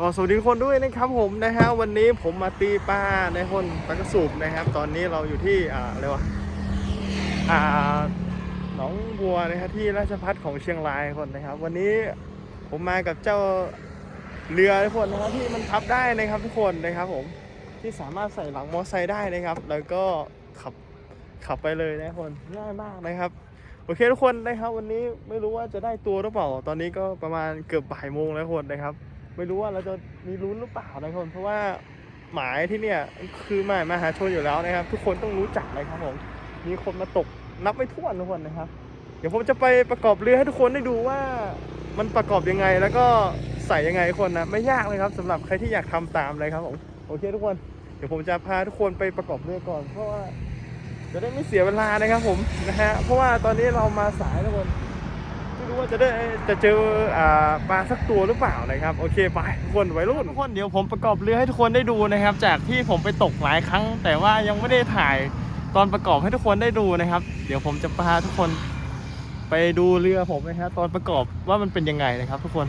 ก็สวัสดีคนด้วยนะครับผมนะฮะวันนี้ผมมาตีปลาในคนปลากระสูบนะครับ ตอนนี้เราอยู่ที่อ่าอะไรวะอ่าหนองบัวนะครับที่ราชพัฒของเชียงรายคนนะครับ วันนี้ผมมากับเจ้าเรือทุกคนนะครับที่มันพับได้นะครับทุกคนนะครับผมที่สามารถใส่หลังมอเตอร์ไซค์ได้นะครับ แล้วก็ขับขับไปเลยนะคนง่ายมากนะครับโอเคทุกคนนะครับ วันนี้ไม่รู้ว่าจะได้ตัวหรือเปล่า ตอนนี้ก็ประมาณเกือบบ่ายโมงแล้วคนนะครับ ไม่รู้ว่าเราจะมีลุ้นหรือเปล่านะทุกคนเพราะว่าหมายที่เนี่ยคือหมายมหาชนอยู่แล้วนะครับ ทุกคนต้องรู้จักเลยครับผมมีคนมาตกนับไม่ถ้วนทุกคนนะครับ เดี๋ยวผมจะไปประกอบเรือให้ทุกคนได้ดูว่ามันประกอบยังไงแล้วก็ใส่ยังไงทุกคนนะไม่ยากเลยครับสำหรับใครที่อยากทำตามเลยครับผมโอเคทุกคนเดี๋ยวผมจะพาทุกคนไปประกอบเรือก่อน เพราะว่าจะได้ไม่เสียเวลานะครับผมนะฮะเพราะว่าตอนนี้เรามาสายทุกคน รู้ว่าจะได้จะเจออ่าปลาสักตัวหรือเปล่านะครับโอเคไปทุกคนไว้รุ่นทุกคนเดี๋ยวผมประกอบเรือให้ทุกคนได้ดูนะครับ จากที่ผมไปตกหลายครั้ง แต่ว่ายังไม่ได้ถ่ายตอนประกอบให้ทุกคนได้ดูนะครับ เดี๋ยวผมจะพาทุกคนไปดูเรือผมนะครับตอนประกอบว่ามันเป็นยังไงนะครับ ทุกคน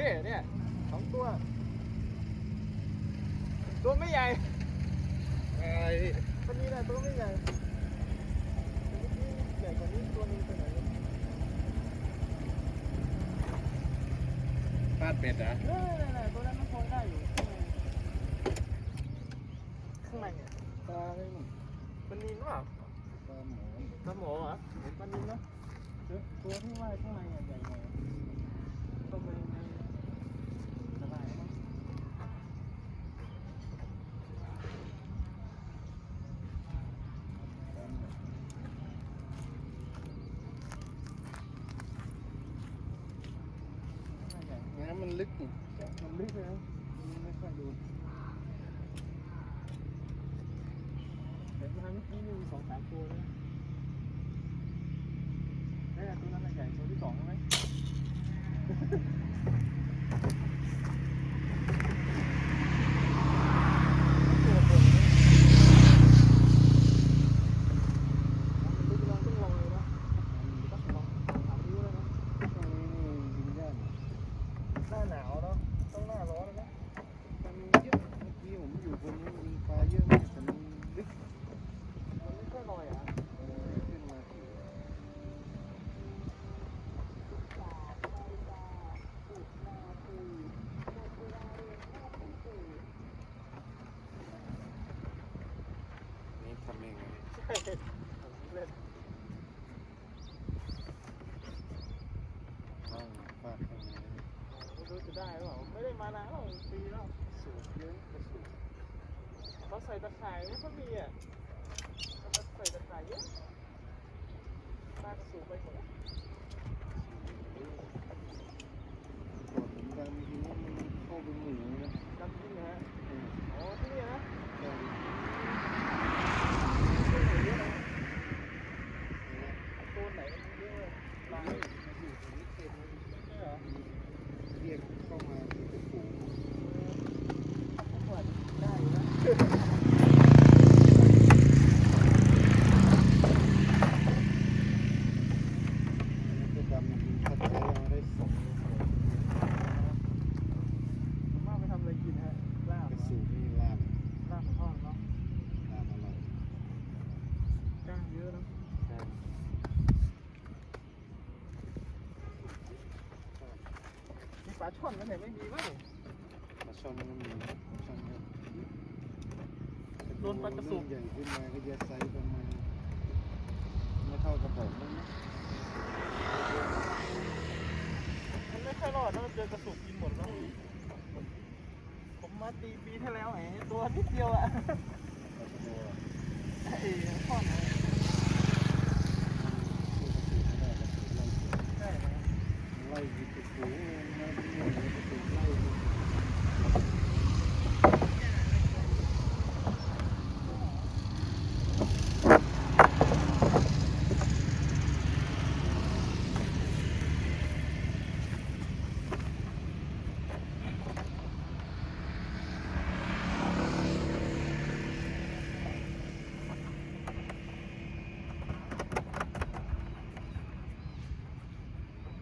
เฮ้เนี่ยสองตัว ตัวไม่ใหญ่ไอ้ตัวนี้แหละตัวไม่ใหญ่ตัวนี้ใหญ่กว่านี้ตัวนึงไปไหนเนี่ยฟาดเป็ดเหรอเออนั่นๆตัวนั้นมันพอได้อยู่ ข้างในเนี่ยปลาอะไรมั้งมันนินเปล่าปลาหมอปลาหมอเหรอเห็นปลานินเนาะเดี๋ยวตัวที่ว่ายข้างในอะใหญ่หน่อยต้องไปในสบายมั้ง น้ำมันลึกนี่ มันลึกเลยนะ มันไม่ค่อยดู เห็นมาเมื่อกี้นี่มีสองสามตัวเลยเอ้ย ตัวที่สองใช่ไหม ตัวคนเนี่ยมันลึกลองต้องลองเลยนะต้องลองถามดูเลยนะ ตรงนี้นี่ยิงได้ หน้าหนาวเนาะต้องหน้าร้อนเลยนะ มันมีเยอะเมื่อกี้ผมอยู่บนนี้มีปลาเยอะมากแต่มันลึก มันไม่ค่อยลอยอะ เออขึ้นมาที่ นี่ทำยังไง ใช่เล่น ต้องฟาดข้างใน ไม่รู้จะได้หรือเปล่าไม่ได้มานานแล้วปีแล้ว สูบเยอะกระสูบ เขา ใส่ตะข่ายไม่ค่อยมีอะเขาใส่ตะข่ายเยอะตากระสูบไปหมดแล้วปวดผมดังทีนี้มันเข้าไปหมูนะจำที่นะฮะเอออ๋อที่นี่นะ ใช่ ตัวไหนมันเยอะเลย ปลาอยู่ตรงนี้เต็มเลย ใช่เหรอ เรียกเข้ามาที่จะปลู ช่อนนั่นไหนไม่มีบ้างปลาช่อนมันมีปลาช่อนเนี่ยโดนปลากระสุนใหญ่ขึ้นมาก็จะไซส์ประมาณไม่เท่ากระบอกนั่นนะมันไม่ค่อยรอดถ้ามันเจอกระสุนกินหมดแล้วผมมาตีปีที่แล้วไอ้ตัวนิดเดียวอะปลากระโดดไอ้ช่อนอะใช่ไหมไล่ยิงกระสุนมาเป็นหน่วยกระสุนไล่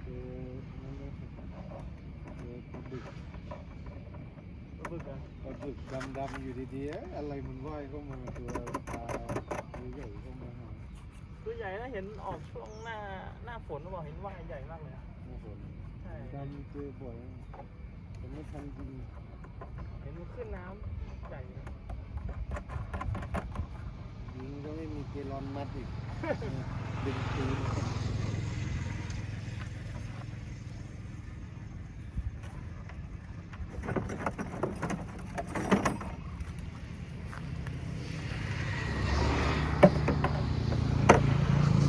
คือนั่นเลยคือปลาบึก ระเบิด อะปลาบึกดำๆอยู่ดีๆเอ๊ะอะไรมันว่ายเข้ามาตัวปลาตัวใหญ่เข้ามาหาตัวใหญ่นะเห็นออกช่วงหน้าหน้าฝนหรือเปล่าเห็นว่ายใหญ่มากเลยอะโอ้โหใช่ดำเจอบ่อยแต่ไม่ทันจริงเห็นมันขึ้นน้ำใหญ่เลยยิงก็ไม่มีเกลอนมัดอีก ดึงตีน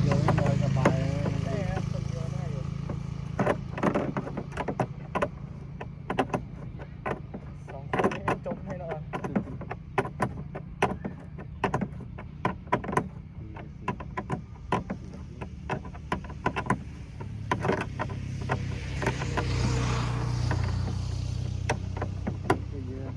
เดี๋ยวไม่ลอยสบายนะ ใช่ครับคนเดียวได้อยู่สองคนนี้ให้จมให้นอน ก็เยอะ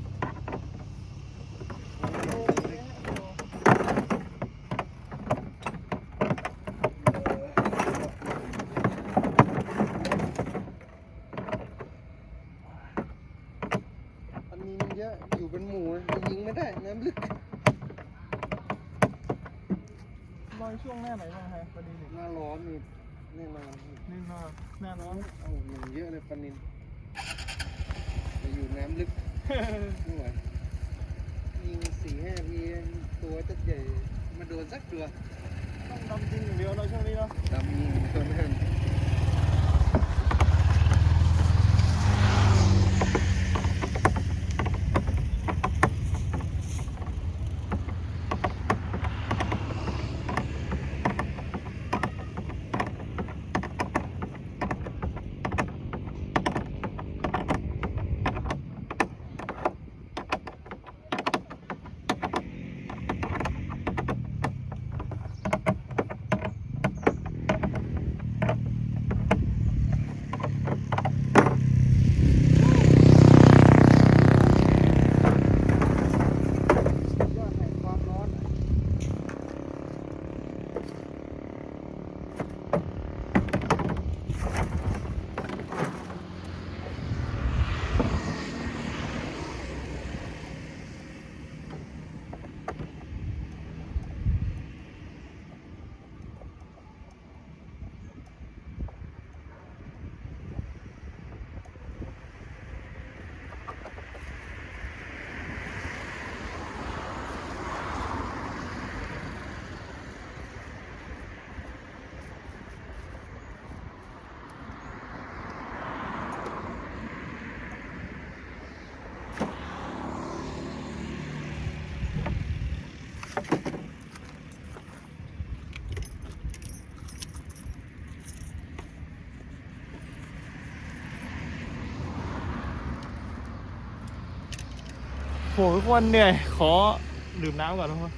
อันนี้มันเยอะอยู่เป็นหมู่เลยยิงไม่ได้น้ำลึกลอยช่วงหน้าไหนบ้างฮะพอดีนี่หน้าร้อนนี่แน่นอนนี่นอนหน้าร้อนเอามันเยอะเลยปลานินจะอยู่น้ำลึกไม่ไหวยิงสี่ห้าทีตัวจะใหญ่มาโดนสักตัวต้องดำจริงอย่างเดียวเราช่วงนี้เนาะดำยิงตัวนั้น ทุกคนเหนื่อย ขอดื่มน้ำก่อนทุกคน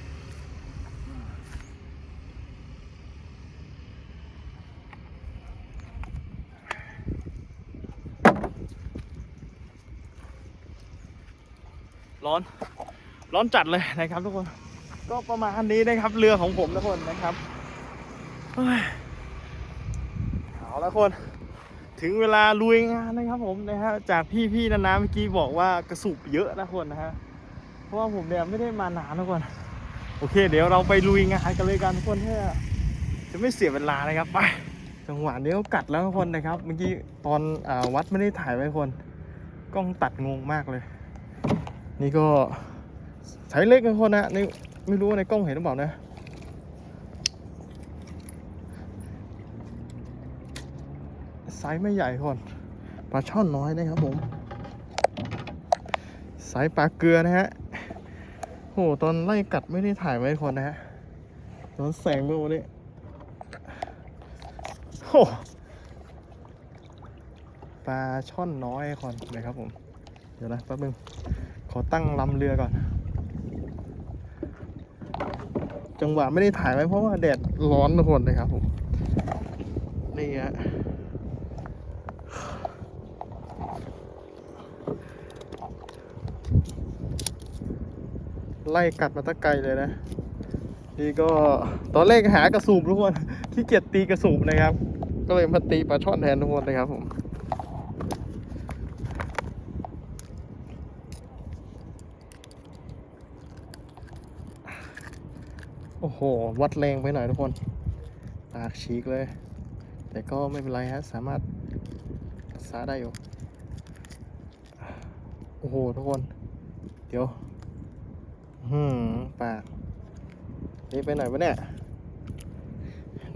ร้อน ร้อนจัดเลยนะครับทุกคน ก็ประมาณนี้นะครับ เรือของผมทุกคนนะครับเฮ้ยเอาละคน ถึงเวลาลุยงานนะครับผมนะฮะจากพี่ๆนานาเมื่อกี้บอกว่ากระสุบเยอะนะคนนะฮะ เพราะว่าผมเนี่ยไม่ได้มานานนะคนโอเค เดี๋ยวเราไปลุยงานกันเลยกันทุกคนเพื่อจะไม่เสียเวลานะครับไปจังหวะนี้เขากัดแล้วทุกคนนะครับ เมื่อกี้ตอนอวัดไม่ได้ถ่ายไว้ทุกคนกล้องตัดงงมากเลย นี่ก็สายเล็กนะคนนะนี่ไม่รู้ในกล้องเห็นหรือเปล่านะไซส์ไม่ใหญ่คนปลาช่อนน้อยนะครับผม สายปลาเกลือนะฮะโหตอนไล่กัดไม่ได้ถ่ายไว้คนนะฮะตอนแสงเมื่อวันนี้โหปลาช่อนน้อยคนนะครับผม เดี๋ยวนะแป๊บนึง ขอตั้งลำเรือก่อน จังหวะไม่ได้ถ่ายไว้เพราะว่าแดดร้อนทุกคนเลยครับผม นี่ฮะ ไล่กัดมาตะไกลเลยนะนี่ก็ตอนแรกหากระสูบทุกคนที่เกียจตีกระสูบนะครับ ก็เลยมาตีปลาช่อนแทนทุกคนเลยครับผมโอ้โห วัดแรงไปหน่อยทุกคนปากฉีกเลย แต่ก็ไม่เป็นไรฮะ สามารถรักษาได้อยู่ โอ้โห ทุกคน เดี๋ยว หืมปาก นี่ไปไหนวะเนี่ย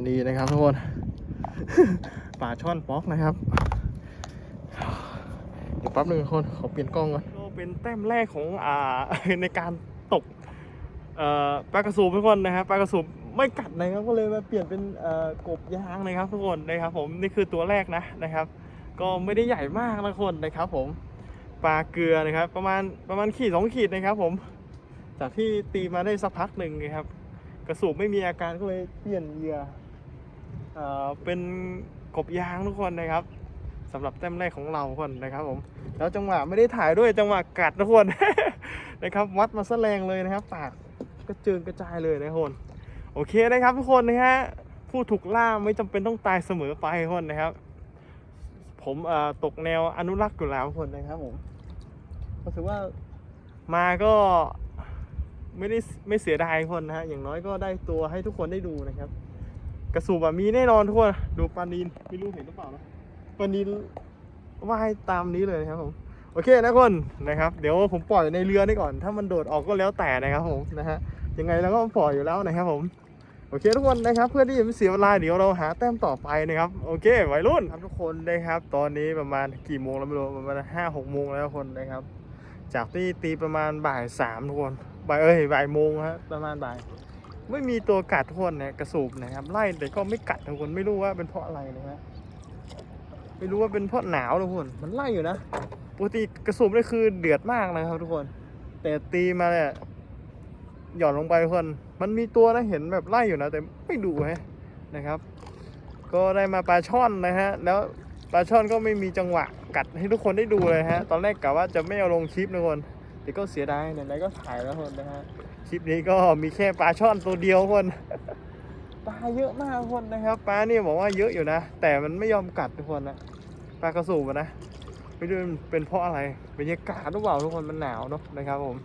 ดีนะครับทุกคน ป่าช่อนป๊อกนะครับ เดี๋ยวแป๊บหนึงทุกคนขอเปลี่ยนกล้องก่อนก็เป็นแต้มแรกของอ่าในการตกเอ่อปลากระสูบทุกคนนะครับปลากระสูบไม่กัดนะครับก็เลยมาเปลี่ยนเป็นเอ่อกบยางนะครับทุกคนนะครับ ผมนี่คือตัวแรกนะนะครับ ก็ไม่ได้ใหญ่มากนะทุกคนนะครับ ผมปลาเกลือนะครับ ประมาณประมาณขีดสองขีดนะครับ ผม จากที่ตีมาได้สักพักหนึ่งนะครับ กระสูบไม่มีอาการก็เลยเปลี่ยนเหยื่อเอเป็นกบยางทุกคนนะครับสำหรับแต้มแรกของเราคนนะครับผมแล้วจังหวะไม่ได้ถ่ายด้วยจังหวะกัดทุกคนนะครับวัดมาซะแรงเลยนะครับปากกระเจิงกระจายเลยนะทุกคนโอเคนะครับทุกคนนะฮะผู้ถูกล่าไม่จำเป็นต้องตายเสมอไปทุกคนนะครับ ผมตกแนวอนุรักษ์อยู่แล้วทุกคนนะครับผมก็ถือว่ามาก็ ไม่ได้ไม่เสียดายทุกคนนะฮะอย่างน้อยก็ได้ตัวให้ทุกคนได้ดูนะครับ กระสูบอะมีแน่นอนทุกคนดูปลานีนไม่รู้เห็นหรือเปล่านะปลานีนว่ายตามนี้เลยนะครับผมโอเคนะคนนะครับเดี๋ยวผมปล่อยในเรือนี่ก่อน ถ้ามันโดดออกก็แล้วแต่นะครับผมนะฮะยังไงเราก็ปล่อยอยู่แล้วนะครับผมโอเคทุกคนนะครับเพื่อที่จะไม่เสียเวลาเดี๋ยวเราหาแต้มต่อไปนะครับโอเควัยรุ่นครับทุกคนนะครับ ตอนนี้ประมาณกี่โมงแล้วไม่รู้ประมาณห้าหกโมงแล้วคนนะครับ จากที่ตีประมาณบ่ายสามทุกคน บ่ายเอ้ยบ่ายโมงฮะประมาณบ่าย ไม่มีตัวกัดทุกคนนะกระสูบนะครับไล่แต่ก็ไม่กัดทุกคนไม่รู้ว่าเป็นเพราะอะไรนะฮะไม่รู้ว่าเป็นเพราะหนาวทุกคนมันไล่อยู่นะปกติกระสุนนี่คือเดือดมากนะครับทุกคน แต่ตีมาเนี่ยหย่อนลงไปทุกคน มันมีตัวนะเห็นแบบไล่อยู่นะ แต่ไม่ดูฮะนะครับ ก็ได้มาปลาช่อนนะฮะ แล้วปลาช่อนก็ไม่มีจังหวะกัดให้ทุกคนได้ดูเลยฮะ ตอนแรกกะว่าจะไม่เอาลงคลิปนะทุกคน แต่ก็เสียดายไหนๆก็ถ่ายแล้วคนนะฮะคลิปนี้ก็มีแค่ปลาช่อนตัวเดียวคนปลาเยอะมากคนนะครับปลาเนี่ยบอกว่าเยอะอยู่นะ แต่มันไม่ยอมกัดทุกคนนะปลากระสูบนะไม่รู้เป็นเพราะอะไรบรรยากาศหรือเปล่าทุกคนมันหนาวเนาะนะครับผม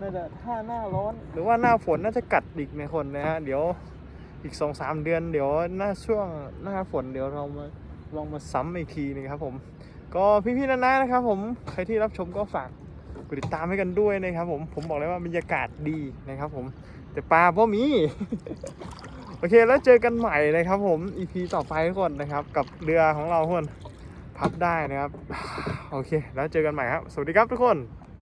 น่าจะถ้าหน้าร้อนหรือว่าหน้าฝนน่าจะกัดอีกในคนนะฮะเดี๋ยวอีกสองสามเดือนเดี๋ยวหน้าช่วงหน้าฝนเดี๋ยวเรามาลองมาซ้ำอีกทีนึงครับผม ก็พี่ๆนานานะครับผมใครที่รับชมก็ฝาก กดติดตามให้กันด้วยนะครับผมผมบอกเลยว่าบรรยากาศดีนะครับผมแต่ปลาพ่อมี โอเคแล้วเจอกันใหม่นะครับผม EP ต่อไปทุกคนนะครับ กับเรือของเราทุกคนพับได้นะครับ โอเค แล้วเจอกันใหม่ครับ สวัสดีครับทุกคน